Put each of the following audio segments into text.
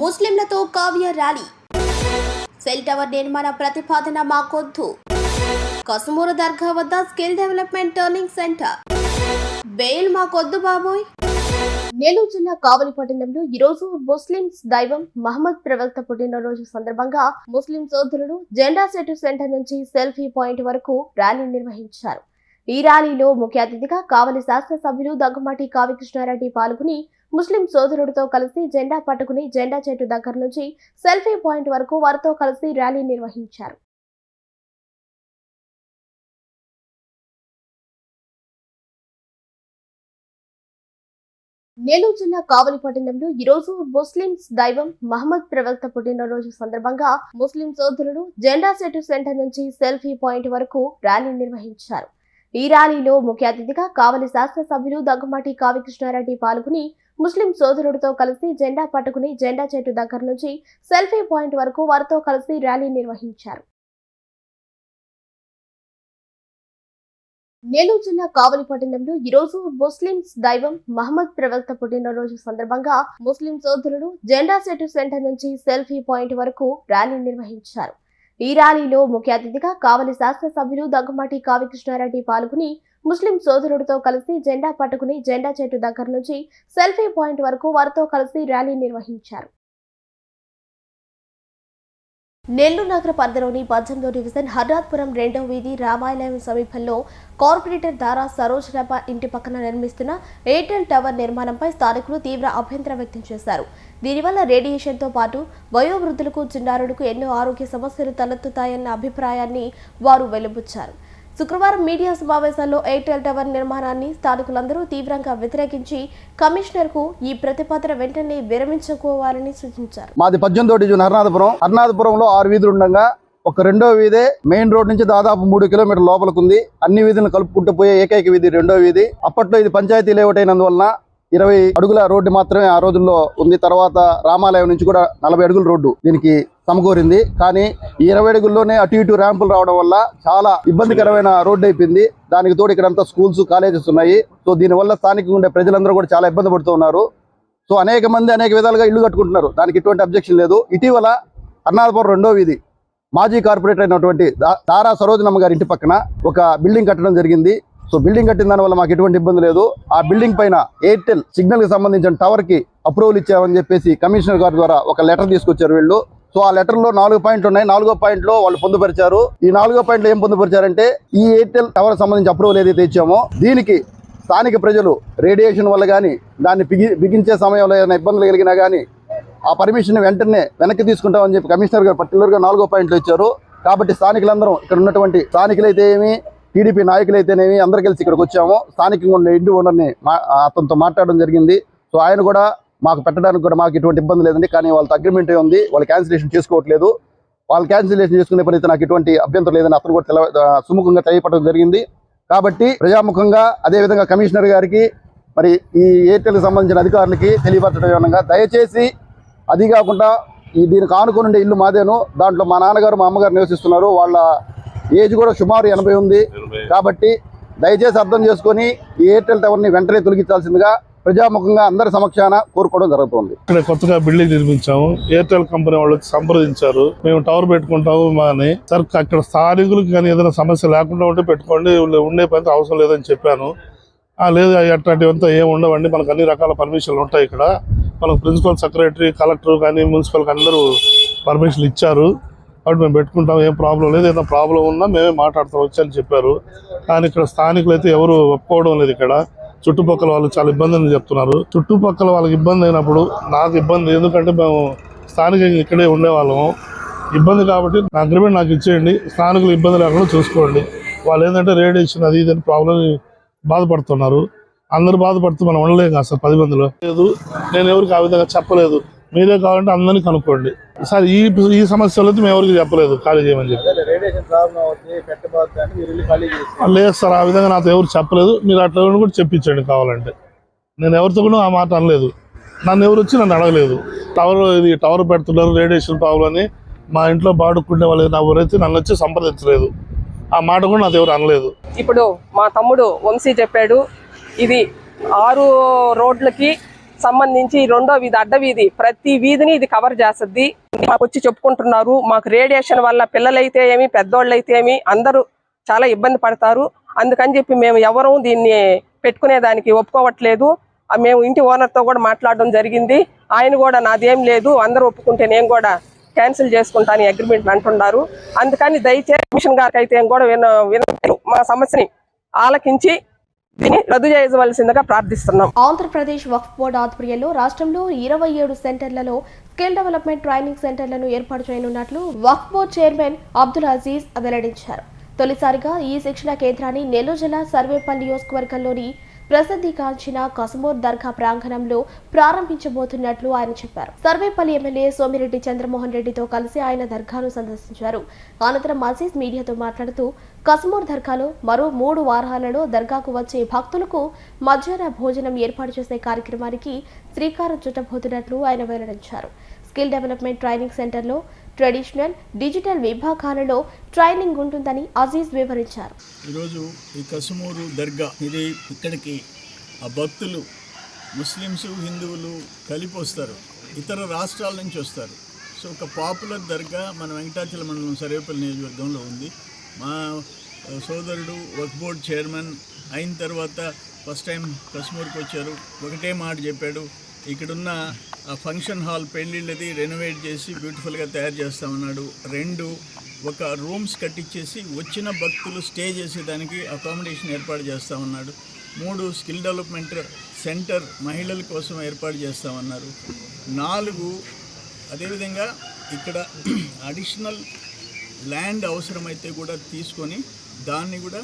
ముస్లింలతో కావ్య rally. Cell tower నిర్మాణ ప్రతిపాదన మాకొద్దు కసుమూరు దర్గా వద్ద skill development training centre. Bail మాకొద్దు బాబోయ్. నెల్లూరు జిల్లా కావలి పట్టణంలో ఈ రోజు ముస్లింస్ దైవం మహమ్మద్ ప్రవక్త పుట్టినరోజు సందర్భంగా ముస్లిం సోదరులు జెండా సెటు సెంటర్ నుంచి సెల్ఫీ పాయింట్ వరకు ర్యాలీ నిర్వహించారు. ఈ ర్యాలీలో ముఖ్య అతిథిగా కావలి శాసనసభ్యులు దగ్గుమాటి కావ్యకృష్ణారెడ్డి పాల్గొని ముస్లిం సోదరుడితో కలిసి జెండా పట్టుకుని జెండా చెట్టు దగ్గర నుంచి సెల్ఫీ పాయింట్ వరకు వారితో కలిసి ర్యాలీ నిర్వహించారు. నెల్లూరు జిల్లా కావలి పట్టణంలో ఈరోజు ముస్లింస్ దైవం మహమ్మద్ ప్రవక్త పుట్టినరోజు సందర్భంగా ముస్లిం సోదరులు జెండా సెటు సెంటర్ నుంచి సెల్ఫీ పాయింట్ వరకు ర్యాలీ నిర్వహించారు. ఈ ర్యాలీలో ముఖ్య అతిథిగా కావలి శాసనసభ్యులు దగ్గుమాటి కావ్యకృష్ణారెడ్డి పాల్గొని ముస్లిం సోదరుడితో కలిసి జెండా పట్టుకుని జెండా చెట్టు దగ్గర నుంచి సెల్ఫీ పాయింట్ వరకు వారితో కలిసి ర్యాలీ నిర్వహించారు. నెల్లూరు జిల్లా కావలి పట్టణంలో ఈ రోజు ముస్లింస్ దైవం మహమ్మద్ ప్రవక్త పుట్టినరోజు సందర్భంగా ముస్లిం సోదరులు జెండా సెటు సెంటర్ నుంచి సెల్ఫీ పాయింట్ వరకు ర్యాలీ నిర్వహించారు. ఈ ర్యాలీలో ముఖ్య అతిథిగా కావలి శాసనసభ్యులు దగ్గుమాటి కావ్యకృష్ణారెడ్డి పాల్గొని ముస్లిం సోదరుడితో కలిసి జెండా పట్టుకుని జెండా చెట్టు దగ్గర నుంచి సెల్ఫీ పాయింట్ వరకు వారితో కలిసి ర్యాలీ నిర్వహించారు. నెల్లూరు నగర పరిధిలోని పద్దెనిమిదో డివిజన్ హర్నాథ్పురం రెండవ వీధి రామాలయం సమీపంలో కార్పొరేటర్ దారా సరోజరామ ఇంటి పక్కన నిర్మిస్తున్న ఎయిర్టెల్ టవర్ నిర్మాణంపై స్థానికులు తీవ్ర అభ్యంతరం వ్యక్తం చేశారు. దీనివల్ల రేడియేషన్తో పాటు వయోవృద్ధులకు చిన్నారులకు ఎన్నో ఆరోగ్య సమస్యలు తలెత్తుతాయన్న అభిప్రాయాన్ని వారు వెలుబుచ్చారు. శుక్రవారం మీడియా సమావేశంలో ఎయిర్టెల్ టవర్ నిర్మాణాన్ని స్థానికులందరూ తీవ్రంగా వ్యతిరేకించి కమిషనర్కు ఈ ప్రతిపాదన వెంటనే విరమించుకోవాలని సూచించారు. మాది పద్దెనిమిది డివిజన్ హర్నాథపురం. హర్నాథపురంలో ఆరు వీధులు ఉండగా ఒక రెండో వీధే మెయిన్ రోడ్ నుంచి దాదాపు మూడు కిలోమీటర్ లోపలికి ఉంది అన్ని వీధులను కలుపుకుంటూ పోయే ఏకైక వీధి రెండో వీధి. అప్పట్లో ఇది పంచాయతీ లేఅవుట్ అయినందువలన ఇరవై అడుగుల రోడ్డు మాత్రమే ఆ రోజుల్లో ఉంది. తర్వాత రామాలయం నుంచి కూడా నలభై అడుగుల రోడ్డు దీనికి సమకూరింది. కానీ ఈ ఇరవై అడుగుల్లోనే అటు ఇటు ర్యాంపులు రావడం వల్ల చాలా ఇబ్బందికరమైన రోడ్డు అయిపోయింది. దానికి తోడు ఇక్కడంతా స్కూల్స్ కాలేజెస్ ఉన్నాయి. సో దీనివల్ల స్థానికంగా ఉండే ప్రజలందరూ కూడా చాలా ఇబ్బంది పడుతున్నారు సో అనేక మంది అనేక విధాలుగా ఇల్లు కట్టుకుంటున్నారు. దానికి ఎటువంటి అబ్జెక్షన్ లేదు. ఇటీవల అన్నాదపురం రెండో వీధి మాజీ కార్పొరేటర్ అయినటువంటి తారా దారా సరోజనమ్మ గారి ఇంటి పక్కన ఒక బిల్డింగ్ కట్టడం జరిగింది. సో బిల్డింగ్ కట్టిన దాని వల్ల మాకు ఎటువంటి ఇబ్బంది లేదు. ఆ బిల్డింగ్ పైన ఎయిర్టెల్ సిగ్నల్కి సంబంధించిన టవర్కి అప్రూవల్ ఇచ్చామని చెప్పేసి కమిషనర్ గారి ద్వారా ఒక లెటర్ తీసుకొచ్చారు వీళ్ళు. సో ఆ లెటర్లో నాలుగు పాయింట్లు ఉన్నాయి. నాలుగో పాయింట్లో వాళ్ళు పొందుపరిచారు. ఈ నాలుగో పాయింట్లు ఏం పొందుపరిచారంటే ఈ ఎయిర్టెల్ టవర్ సంబంధించి అప్రూవల్ ఏదైతే ఇచ్చామో దీనికి స్థానిక ప్రజలు రేడియేషన్ వల్ల కానీ దాన్ని బిగి బిగించే సమయంలో ఏదైనా ఇబ్బందులు కలిగినా కానీ ఆ పర్మిషన్ వెంటనే వెనక్కి తీసుకుంటామని చెప్పి కమిషనర్ గారు పర్టికులర్గా నాలుగో పాయింట్లు ఇచ్చారు. కాబట్టి స్థానికులందరం ఇక్కడ ఉన్నటువంటి స్థానికులైతే ఏమి టీడీపీ నాయకులైతేనేమి అందరు కలిసి ఇక్కడికి వచ్చాము. స్థానికంగా ఉన్న ఇంటి ఓనర్ని మా అతనితో మాట్లాడడం జరిగింది. సో ఆయన కూడా మాకు పెట్టడానికి కూడా మాకు ఎటువంటి ఇబ్బంది లేదండి. కానీ వాళ్ళతో అగ్రిమెంట్ ఉంది వాళ్ళు క్యాన్సిలేషన్ చేసుకోవట్లేదు. వాళ్ళు క్యాన్సిలేషన్ చేసుకునే పని నాకు ఎటువంటి అభ్యంతరం లేదని అతను కూడా సుముఖంగా తెలియపడడం జరిగింది. కాబట్టి ప్రజాముఖంగా అదేవిధంగా కమిషనర్ గారికి మరి ఈ ఎయిర్టెల్కి సంబంధించిన అధికారులకి తెలియపరచడం దయచేసి అది కాకుండా ఈ దీనికి ఆనుకుని ఉండే ఇల్లు మాదేను. దాంట్లో మా నాన్నగారు మా అమ్మగారు నివసిస్తున్నారు. వాళ్ళ ఏజ్ కూడా సుమారు ఎనభై ఉంది. కాబట్టి దయచేసి అర్థం చేసుకొని ఈ ఎయిర్టెల్ టవర్ని వెంటనే తొలగించాల్సిందిగా ప్రజాముఖంగా అందరి సమక్షాన కోరుకోవడం జరుగుతుంది. ఇక్కడ కొత్తగా బిల్డింగ్ నిర్మించాము. ఎయిర్టెల్ కంపెనీ వాళ్ళు సంప్రదించారు. మేము టవర్ పెట్టుకుంటాము మా అని సార్ అక్కడ స్థానికులకు కానీ ఏదైనా సమస్య లేకుండా ఉంటే పెట్టుకోండి. ఉండే పని అవసరం లేదని చెప్పాను. లేదు అట్లాంటివంతా ఏమి ఉండవండి. మనకు అన్ని రకాల పర్మిషన్లు ఉంటాయి ఇక్కడ. మనకు ప్రిన్సిపల్ సెక్రటరీ కలెక్టర్ కానీ మున్సిపల్ అందరూ పర్మిషన్లు ఇచ్చారు. కాబట్టి మేము పెట్టుకుంటాం ఏం ప్రాబ్లం లేదు. ఏదైనా ప్రాబ్లం ఉన్నా మేమే మాట్లాడతాం వచ్చని చెప్పారు. కానీ ఇక్కడ స్థానికులు అయితే ఎవరు ఒప్పుకోవడం లేదు ఇక్కడ. చుట్టుపక్కల వాళ్ళు చాలా ఇబ్బంది చెప్తున్నారు. చుట్టుపక్కల వాళ్ళకి ఇబ్బంది అయినప్పుడు నాకు ఇబ్బంది ఎందుకంటే మేము స్థానికంగా ఇక్కడే ఉండేవాళ్ళము. ఇబ్బంది కాబట్టి నా అగ్రిమెంట్ నాకు ఇచ్చేయండి. స్థానికులు ఇబ్బంది లేకుండా చూసుకోండి. వాళ్ళు ఏంటంటే రేడియేషన్ అది ఇది అని ప్రాబ్లం బాధపడుతున్నారు. అందరూ బాధపడుతూ మనం ఉండలేం కాదు సార్ పది మందిలో. లేదు నేను ఎవరికి ఆ విధంగా చెప్పలేదు. మీరే కావాలంటే అందరినీ కనుక్కోండి. సార్ ఈ ఈ సమస్యలు అయితే మేము ఎవరికి చెప్పలేదు ఖాళీ చేయమని చెప్పి. ప్రాబ్లం అవుతుంది పెట్టబోద్దు అని మీరు ఇల్లు ఖాళీ చేసి. లేదు సార్ ఆ విధంగా నాతో ఎవరు చెప్పలేదు. మీరు అట్లా కూడా చెప్పించండి కావాలంటే. నేను ఎవరితో కూడా ఆ మాట అనలేదు. నన్ను ఎవరు వచ్చి నన్ను అడగలేదు. టవర్ ఇది టవర్ పెడుతున్నారు రేడియేషన్ ప్రాబ్లం అని. మా ఇంట్లో బాడుకునే వాళ్ళు ఎవరైతే నన్ను వచ్చి సంప్రదించలేదు. ఆ మాట కూడా నాతో ఎవరు అనలేదు. ఇప్పుడు మా తమ్ముడు వంశీ చెప్పాడు ఇది ఆరు రోడ్లకి సంబంధించి రెండో వీధి అడ్డ వీధి. ప్రతి వీధిని ఇది కవర్ చేస్తుంది. మాకు వచ్చి చెప్పుకుంటున్నారు. మాకు రేడియేషన్ వల్ల పిల్లలైతే ఏమి పెద్దోళ్ళైతే ఏమి అందరూ చాలా ఇబ్బంది పడతారు. అందుకని చెప్పి మేము ఎవరూ దీన్ని పెట్టుకునేదానికి ఒప్పుకోవట్లేదు. మేము ఇంటి ఓనర్తో కూడా మాట్లాడడం జరిగింది. ఆయన కూడా నాదేం లేదు అందరూ ఒప్పుకుంటే నేను కూడా క్యాన్సిల్ చేసుకుంటాను అగ్రిమెంట్ అంటున్నారు. అందుకని దయచేసి కమిషన్ గారికి అయితే కూడా విన విన మా సమస్యని ఆలకించి దీన్ని రద్దు చేయవలసిందిగా ప్రార్థిస్తున్నాం. ఆంధ్రప్రదేశ్ వక్ఫ్ బోర్డు ఆధ్వర్యంలో రాష్ట్రంలో ఇరవై ఏడు సెంటర్లలో స్కిల్ డెవలప్మెంట్ ట్రైనింగ్ సెంటర్లను ఏర్పాటు చేయనున్నట్లు వక్ఫ్ బోర్డు చైర్మన్ అబ్దుల్ అజీజ్ వెల్లడించారు. తొలిసారిగా ఈ శిక్షణ కేంద్రాన్ని నెల్లూరు జిల్లా సర్వేపల్లి నియోజకవర్గంలోని ప్రసిద్ధిగాంచిన కసుమూర్ దర్గా ప్రాంగణంలో ప్రారంభించబోతున్నట్లు ఆయన చెప్పారు. సర్వేపల్లి ఎమ్మెల్యే సోమిరెడ్డి చంద్రమోహన్ రెడ్డితో కలిసి ఆయన దర్గాను సందర్శించారు. అనంతరం అజీజ్ మీడియాతో మాట్లాడుతూ కసుమూర్ దర్గాలో మరో మూడు వారాలలో దర్గాకు వచ్చే భక్తులకు మధ్యాహ్న భోజనం ఏర్పాటు చేసే కార్యక్రమానికి శ్రీకారం చుట్టబోతున్నట్లు ఆయన వెల్లడించారు. స్కిల్ డెవలప్మెంట్ ట్రైనింగ్ సెంటర్లో ట్రెడిషనల్ డిజిటల్ విభాగాలలో ట్రైనింగ్ ఉంటుందని అజీజ్ వివరించారు. ఈరోజు ఈ కసుమూరు దర్గా ఇది ఇక్కడికి ఆ భక్తులు ముస్లిమ్స్ హిందువులు కలిపి వస్తారు. ఇతర రాష్ట్రాల నుంచి వస్తారు. సో ఒక పాపులర్ దర్గా మన వెంకటాచల మండలం సరేపల్లి నియోజకవర్గంలో ఉంది. మా సోదరుడు వర్క్ బోర్డ్ చైర్మన్ అయిన తర్వాత ఫస్ట్ టైం కశ్మూర్కి వచ్చారు. ఒకటే మాట చెప్పాడు ఇక్కడున్న ఆ ఫంక్షన్ హాల్ పెళ్ళిళ్ళది రెనోవేట్ చేసి బ్యూటిఫుల్గా తయారు చేస్తామన్నాడు. రెండు ఒక రూమ్స్ కట్టించేసి వచ్చిన భక్తులు స్టే చేసేదానికి అకామిడేషన్ ఏర్పాటు చేస్తామన్నాడు. మూడు స్కిల్ డెవలప్మెంట్ సెంటర్ మహిళల కోసం ఏర్పాటు చేస్తామన్నారు. నాలుగు అదేవిధంగా ఇక్కడ అడిషనల్ ల్యాండ్ అవసరమైతే కూడా తీసుకొని దాన్ని కూడా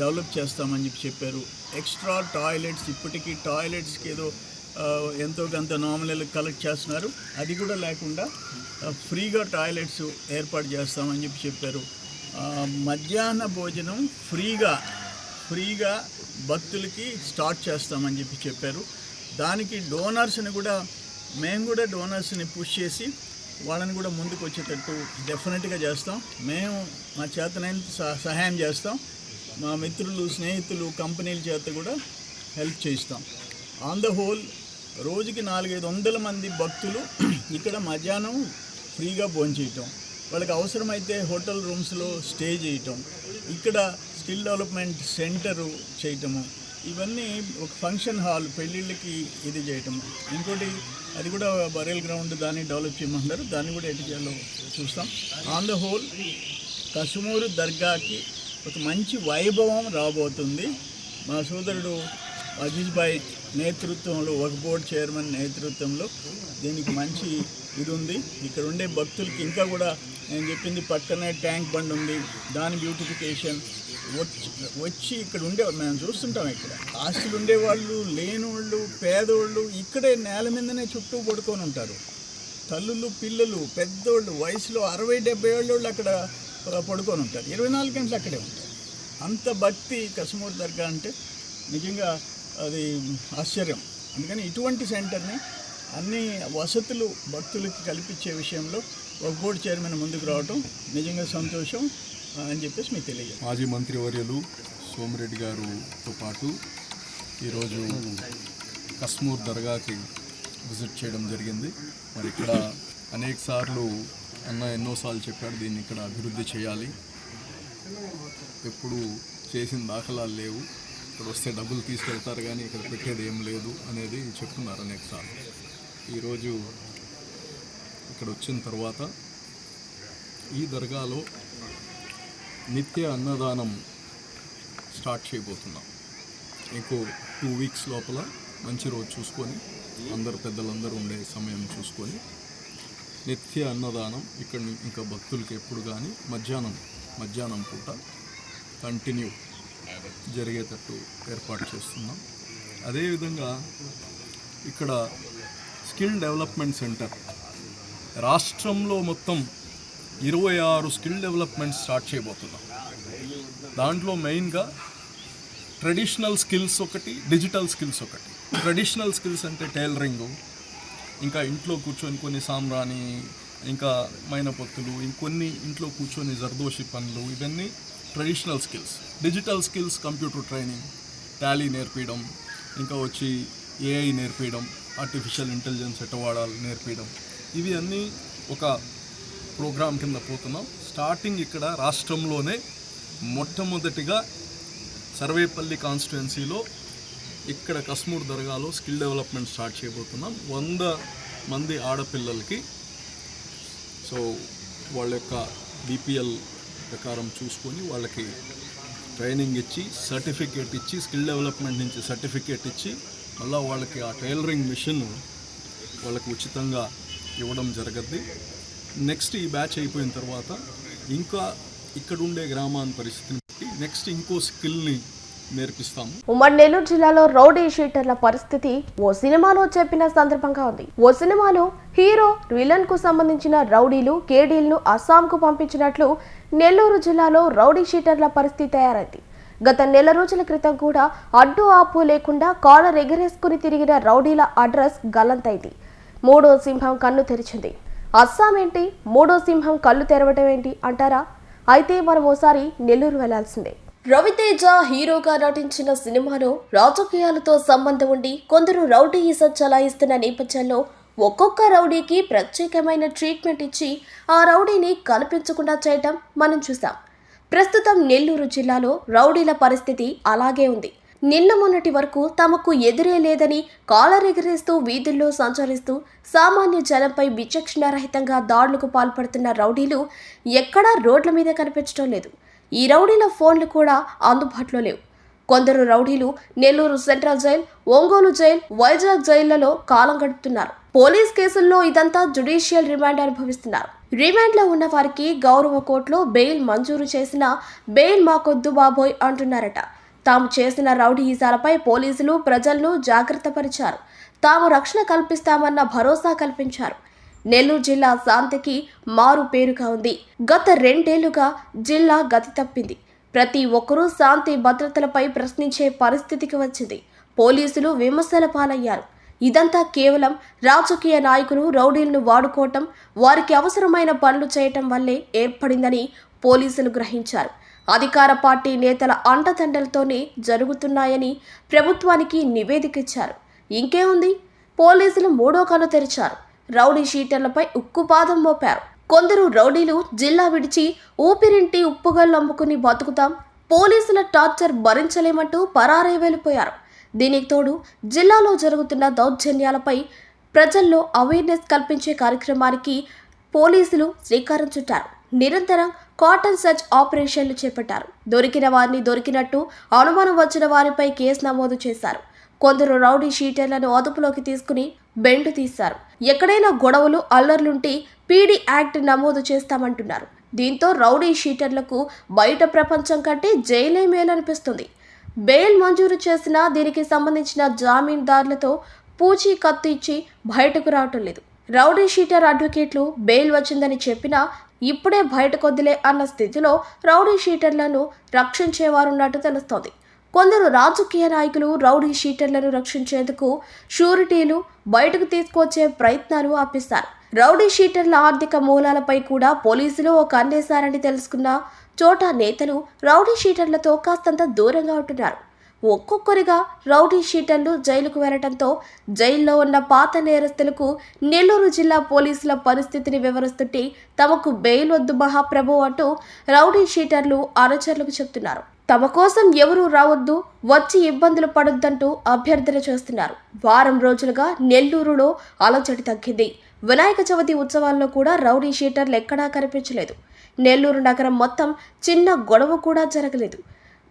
డెవలప్ చేస్తామని చెప్పి చెప్పారు. ఎక్స్ట్రా టాయిలెట్స్ ఇప్పటికీ టాయిలెట్స్కి ఏదో ఎంతో కొంత నామినల్ కలెక్ట్ చేస్తున్నారు. అది కూడా లేకుండా ఫ్రీగా టాయిలెట్స్ ఏర్పాటు చేస్తామని చెప్పి చెప్పారు. మధ్యాహ్న భోజనం ఫ్రీగా ఫ్రీగా భక్తులకి స్టార్ట్ చేస్తామని చెప్పి చెప్పారు. దానికి డోనర్స్ని కూడా మేము కూడా డోనర్స్ని పుష్ చేసి వాళ్ళని కూడా ముందుకు వచ్చేటట్టు డెఫినెట్గా చేస్తాం. మేము మా చేతనైన సహ- సహాయం చేస్తాం. మా మిత్రులు స్నేహితులు కంపెనీల చేత కూడా హెల్ప్ చేస్తాం ఆన్ ద హోల్ రోజుకి నాలుగైదు వందల మంది భక్తులు ఇక్కడ మధ్యాహ్నం ఫ్రీగా భోంచేయటం వాళ్ళకి అవసరమైతే హోటల్ రూమ్స్లో స్టే చేయటం. ఇక్కడ స్కిల్ డెవలప్మెంట్ సెంటరు చేయటము. ఇవన్నీ ఒక ఫంక్షన్ హాల్ పెళ్ళిళ్ళకి ఇది చేయటము. ఇంకోటి అది కూడా బరేల్ గ్రౌండ్ దాన్ని డెవలప్ చేయమంటారు దాన్ని కూడా ఎటు చేయాలో చూస్తాం. ఆన్ ద హోల్ కసుమూరు దర్గాకి ఒక మంచి వైభవం రాబోతుంది. మా సోదరుడు అజీజ్ భాయ్ నేతృత్వంలో ఒక బోర్డ్ చైర్మన్ నేతృత్వంలో దీనికి మంచి ఇది ఉంది ఇక్కడ ఉండే భక్తులకి ఇంకా కూడా నేను చెప్పింది పక్కనే ట్యాంక్ బండ్ ఉంది దాని బ్యూటిఫికేషన్ వచ్చి వచ్చి ఇక్కడ ఉండే మేము చూస్తుంటాం ఇక్కడ. ఆస్తులు ఉండేవాళ్ళు లేనివాళ్ళు పేదోళ్ళు ఇక్కడే నేల మీదనే చుట్టూ పడుకొని ఉంటారు. తల్లులు పిల్లలు పెద్దోళ్ళు వయసులో అరవై డెబ్బై ఏళ్ళు అక్కడ పడుకొని ఉంటారు. ఇరవై నాలుగు గంటలు అక్కడే ఉంటారు. అంత భక్తి కసుమూరు దర్గా అంటే నిజంగా అది ఆశ్చర్యం. అందుకని ఇటువంటి సెంటర్ని అన్ని వసతులు భక్తులకి కల్పించే విషయంలో ఒక బోర్డు చైర్మన్ ముందుకు రావటం నిజంగా సంతోషం అని చెప్పేసి మీకు తెలియ మాజీ మంత్రివర్యులు సోమిరెడ్డి గారుతో పాటు ఈరోజు కస్మూర్ దర్గాకి విజిట్ చేయడం జరిగింది. మరి ఇక్కడ అనేక సార్లు అన్న ఎన్నోసార్లు చెప్పాడు దీన్ని ఇక్కడ అభివృద్ధి చేయాలి. ఎప్పుడు చేసిన దాఖలాలు లేవు. ఇక్కడ వస్తే డబ్బులు తీసుకెళ్తారు కానీ ఇక్కడ పెట్టేది ఏం లేదు అనేది చెప్తున్నారు అనేక సార్లు. ఈరోజు ఇక్కడ వచ్చిన తర్వాత ఈ దర్గాలో నిత్య అన్నదానం స్టార్ట్ చేయబోతున్నాం. ఇంకో టూ వీక్స్ లోపల మంచి రోజు చూసుకొని అందరు పెద్దలందరూ ఉండే సమయం చూసుకొని నిత్య అన్నదానం ఇక్కడ ఇంకా భక్తులకి ఎప్పుడు కానీ మధ్యాహ్నం మధ్యాహ్నం పూట కంటిన్యూ జరిగేటట్టు ఏర్పాటు చేస్తున్నాం. అదేవిధంగా ఇక్కడ స్కిల్ డెవలప్మెంట్ సెంటర్ రాష్ట్రంలో మొత్తం ఇరవై ఆరు స్కిల్ డెవలప్మెంట్ స్టార్ట్ చేయబోతున్నాం. దాంట్లో మెయిన్గా ట్రెడిషనల్ స్కిల్స్ ఒకటి డిజిటల్ స్కిల్స్ ఒకటి. ట్రెడిషనల్ స్కిల్స్ అంటే టైలరింగు ఇంకా ఇంట్లో కూర్చొని కొన్ని సాంబ్రాణి ఇంకా మైనపొత్తులు ఇంకొన్ని ఇంట్లో కూర్చొని జర్దోషి పనులు ఇవన్నీ traditional skills digital skills computer training Tally నేర్పించడం ఇంకా వచ్చి ఏఐ నేర్పించడం ఆర్టిఫిషియల్ ఇంటెలిజెన్స్ ఎట్ట వాడాలి నేర్పించడం ఇవి అన్నీ ఒక ప్రోగ్రామ్ కింద పోతున్నాం. స్టార్టింగ్ ఇక్కడ రాష్ట్రంలోనే మొట్టమొదటిగా సర్వేపల్లి కాన్స్టిట్యున్సీలో ఇక్కడ కస్మూర్ దర్గాలో స్కిల్ డెవలప్మెంట్ స్టార్ట్ చేయబోతున్నాం. వంద మంది ఆడపిల్లలకి. సో వాళ్ళ యొక్క బీపీఎల్ ప్రకారం చూసుకొని వాళ్ళకి ట్రైనింగ్ ఇచ్చి సర్టిఫికేట్ ఇచ్చి స్కిల్ డెవలప్మెంట్ నుంచి సర్టిఫికేట్ ఇచ్చి మళ్ళీ వాళ్ళకి ఆ టైలరింగ్ మిషన్ వాళ్ళకి ఉచితంగా ఇవ్వడం జరగద్ది. నెక్స్ట్ ఈ బ్యాచ్ అయిపోయిన తర్వాత ఇంకా ఇక్కడ ఉండే గ్రామాన్ని పరిస్థితిని బట్టి నెక్స్ట్ ఇంకో స్కిల్ని నేర్పిస్తాము. ఉమ్మడి నెల్లూరు జిల్లాలో రౌడీ షీటర్ల పరిస్థితి ఓ సినిమాలో చెప్పిన సందర్భంగా ఉంది. ఓ సినిమాలో హీరో విలన్కు సంబంధించిన రౌడీలు కేడీలను అస్సాంకు పంపించినట్లు నెల్లూరు జిల్లాలో రౌడీ షీటర్ల పరిస్థితి తయారైంది. గత నెల రోజుల క్రితం కూడా అడ్డు ఆపు లేకుండా కాలర్ ఎగరేసుకుని తిరిగిన రౌడీల అడ్రస్ గల్లంతైంది. మూడో సింహం కన్ను తెరిచింది. అస్సాం ఏంటి? మూడో సింహం కళ్ళు తెరవటం ఏంటి అంటారా? అయితే మనం ఓసారి నెల్లూరు వెళ్ళాల్సిందే. రవితేజ హీరోగా నటించిన సినిమాలో రాజకీయాలతో సంబంధం ఉండి కొందరు రౌడీయిజం చలాయిస్తున్న నేపథ్యంలో ఒక్కొక్క రౌడీకి ప్రత్యేకమైన ట్రీట్మెంట్ ఇచ్చి ఆ రౌడీని కనిపించకుండా చేయటం మనం చూసాం ప్రస్తుతం నెల్లూరు జిల్లాలో రౌడీల పరిస్థితి అలాగే ఉంది. నిన్న మొన్నటి వరకు తమకు ఎదురే లేదని కాలర్ ఎగిరేస్తూ వీధుల్లో సంచరిస్తూ సామాన్య జనంపై విచక్షణారహితంగా దాడులకు పాల్పడుతున్న రౌడీలు ఎక్కడా రోడ్ల మీద కనిపించడం లేదు. ఈ రౌడీల ఫోన్లు కూడా అందుబాటులో లేవు. కొందరు రౌడీలు Nellore central jail Ongole jail Vizag జైళ్ళలో కాలం గడుపుతున్నారు. పోలీస్ కేసుల్లో ఇదంతా జుడిషియల్ రిమాండ్ అనుభవిస్తున్నారు. రిమాండ్లో ఉన్న వారికి గౌరవ కోర్టులో బెయిల్ మంజూరు చేసిన బెయిల్ మాకొద్దు బాబోయ్ అంటున్నారట. తాము చేసిన రౌడీజాలపై పోలీసులు ప్రజలను జాగ్రత్త పరిచారు తాము రక్షణ కల్పిస్తామన్న భరోసా కల్పించారు. నెల్లూరు జిల్లా శాంతికి మారు పేరుగా ఉంది. గత రెండేళ్ళుగా జిల్లా గతి తప్పింది. ప్రతి ఒక్కరూ శాంతి భద్రతలపై ప్రశ్నించే పరిస్థితికి వచ్చింది. పోలీసులు విమర్శల పాలయ్యారు. ఇదంతా కేవలం రాజకీయ నాయకులు రౌడీలను వాడుకోవటం వారికి అవసరమైన పనులు చేయటం వల్లే ఏర్పడిందని పోలీసులు గ్రహించారు. అధికార పార్టీ నేతల అండదండలతోనే జరుగుతున్నాయని ప్రభుత్వానికి నివేదిక ఇచ్చారు. ఇంకేముంది? పోలీసులు మూడో కన్ను తెరిచారు. రౌడీ షీటర్లపై ఉక్కుపాదం మోపారు. కొందరు రౌడీలు జిల్లా విడిచి ఊపిరింటి ఉప్పుగల్లు అమ్ముకుని బతుకుతాం. పోలీసుల టార్చర్ భరించలేమంటూ పరారై వెళ్ళిపోయారు దీనికి తోడు జిల్లాలో జరుగుతున్న దౌర్జన్యాలపై ప్రజల్లో అవేర్నెస్ కల్పించే కార్యక్రమానికి పోలీసులు శ్రీకారం చుట్టారు. నిరంతరం కాటన్ సర్చ్ ఆపరేషన్లు చేపట్టారు. దొరికిన వారిని దొరికినట్టు అనుమానం వచ్చిన వారిపై కేసు నమోదు చేశారు. కొందరు రౌడీ షీటర్లను అదుపులోకి తీసుకుని బెండు తీశారు. ఎక్కడైనా గొడవలు అల్లర్లుంటే పీడీ యాక్ట్ నమోదు చేస్తామంటున్నారు. దీంతో రౌడీ షీటర్లకు బయట ప్రపంచం కంటే జైలే మేలనిపిస్తుంది. బెయిల్ మంజూరు చేసిన దీనికి సంబంధించిన జామీందారులతో పూచీ కత్తు ఇచ్చి బయటకు రావటం లేదు. రౌడీ షీటర్ అడ్వకేట్లు బెయిల్ వచ్చిందని చెప్పినా ఇప్పుడే బయటకొద్దులే అన్న స్థితిలో రౌడీ షీటర్లను రక్షించేవారున్నట్టు తెలుస్తోంది. కొందరు రాజకీయ నాయకులు రౌడీ షీటర్లను రక్షించేందుకు షూరిటీలు బయటకు తీసుకొచ్చే ప్రయత్నాలు ఆపిస్తారు. రౌడీ షీటర్ల ఆర్థిక మూలాలపై కూడా పోలీసులు ఒక అందేశారని తెలుసుకున్న చోట నేతలు రౌడీ షీటర్లతో కాస్తంత దూరంగా ఉంటున్నారు. ఒక్కొక్కరిగా రౌడీ షీటర్లు జైలుకు వెళ్ళడంతో జైల్లో ఉన్న పాత నేరస్తులకు నెల్లూరు జిల్లా పోలీసుల పరిస్థితిని వివరిస్తుంటే తమకు బెయిల్ వద్దు మహాప్రభు అంటూ రౌడీ షీటర్లు అనుచరులకు చెప్తున్నారు. తమ కోసం ఎవరూ రావద్దు వచ్చి ఇబ్బందులు పడొద్దంటూ అభ్యర్థన చేస్తున్నారు. వారం రోజులుగా నెల్లూరులో అలజడి తగ్గింది. వినాయక చవితి ఉత్సవాల్లో కూడా రౌడీ షీటర్లు ఎక్కడా కనిపించలేదు. నెల్లూరు నగరం మొత్తం చిన్న గొడవ కూడా జరగలేదు.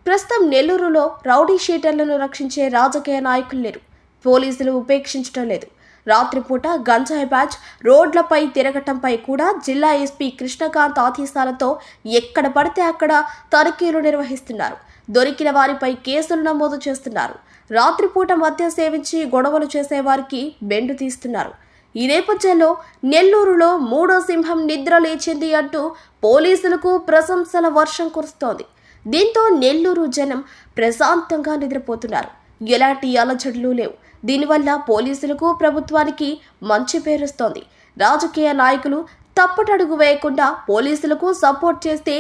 ప్రస్తుతం నెల్లూరులో రౌడీ షీటర్లను రక్షించే రాజకీయ నాయకులు లేరు. పోలీసులు ఉపేక్షించడం లేదు. రాత్రిపూట గంజాయి బ్యాచ్ రోడ్లపై తిరగటంపై కూడా జిల్లా ఎస్పీ కృష్ణకాంత్ ఆదేశాలతో ఎక్కడ పడితే అక్కడ తనిఖీలు నిర్వహిస్తున్నారు. దొరికిన వారిపై కేసులు నమోదు చేస్తున్నారు. రాత్రిపూట మద్యం సేవించి గొడవలు చేసేవారికి బెండు తీస్తున్నారు. ఈ నేపథ్యంలో నెల్లూరులో మూడో సింహం నిద్ర లేచింది అంటూ పోలీసులకు ప్రశంసల వర్షం కురుస్తోంది. దీంతో నెల్లూరు జనం ప్రశాంతంగా నిద్రపోతున్నారు. ఎలాంటి అలజడులు లేవు. దీనివల్ల పోలీసులకు ప్రభుత్వానికి మంచి పేరుస్తోంది. రాజకీయ నాయకులు తప్పటడుగు వేయకుండా పోలీసులకు సపోర్ట్ చేస్తే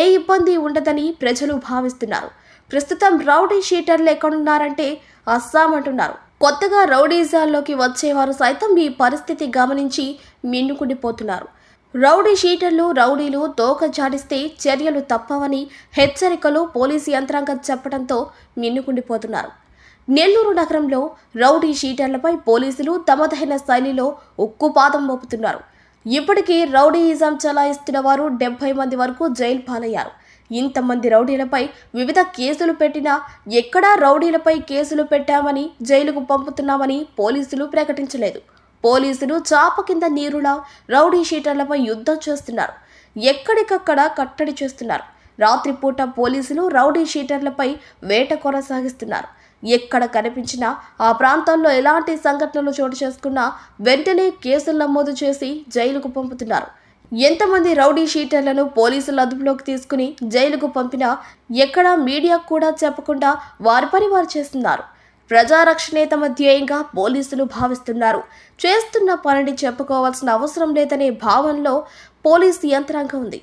ఏ ఇబ్బంది ఉండదని ప్రజలు భావిస్తున్నారు. ప్రస్తుతం రౌడీ షీటర్లు ఎక్కడున్నారంటే అస్సాం అంటున్నారు. కొత్తగా రౌడీజాల్లోకి వచ్చేవారు సైతం ఈ పరిస్థితి గమనించి మిన్నుకుండిపోతున్నారు. రౌడీ షీటర్లు రౌడీలు తోక జాడిస్తే చర్యలు తప్పవని హెచ్చరికలు పోలీసు యంత్రాంగం చెప్పడంతో మిన్నుకుండిపోతున్నారు. నెల్లూరు నగరంలో రౌడీ షీటర్లపై పోలీసులు తమదైన శైలిలో ఉక్కుపాదం మోపుతున్నారు. ఇప్పటికీ రౌడీయిజం చలాయిస్తున్న వారు డెబ్బై మంది వరకు జైలు పాలయ్యారు. ఇంతమంది రౌడీలపై వివిధ కేసులు పెట్టినా ఎక్కడా రౌడీలపై కేసులు పెట్టామని జైలుకు పంపుతున్నామని పోలీసులు ప్రకటించలేదు. పోలీసులు చాప కింద నీరులా రౌడీ షీటర్లపై యుద్ధం చేస్తున్నారు. ఎక్కడికక్కడ కట్టడి చేస్తున్నారు. రాత్రిపూట పోలీసులు రౌడీ షీటర్లపై వేట కొనసాగిస్తున్నారు. ఎక్కడ కనిపించినా ఆ ప్రాంతాల్లో ఎలాంటి సంఘటనలు చోటు చేసుకున్నా వెంటనే కేసులు నమోదు చేసి జైలుకు పంపుతున్నారు. ఎంతమంది రౌడీ షీటర్లను పోలీసులు అదుపులోకి తీసుకుని జైలుకు పంపినా ఎక్కడా మీడియాకు కూడా చెప్పకుండా వారి పని వారు చేస్తున్నారు. ప్రజారక్షణే తమ ధ్యేయంగా పోలీసులు భావిస్తున్నారు. చేస్తున్న పనిని చెప్పుకోవాల్సిన అవసరం లేదనే భావనలో పోలీసు యంత్రాంగం ఉంది.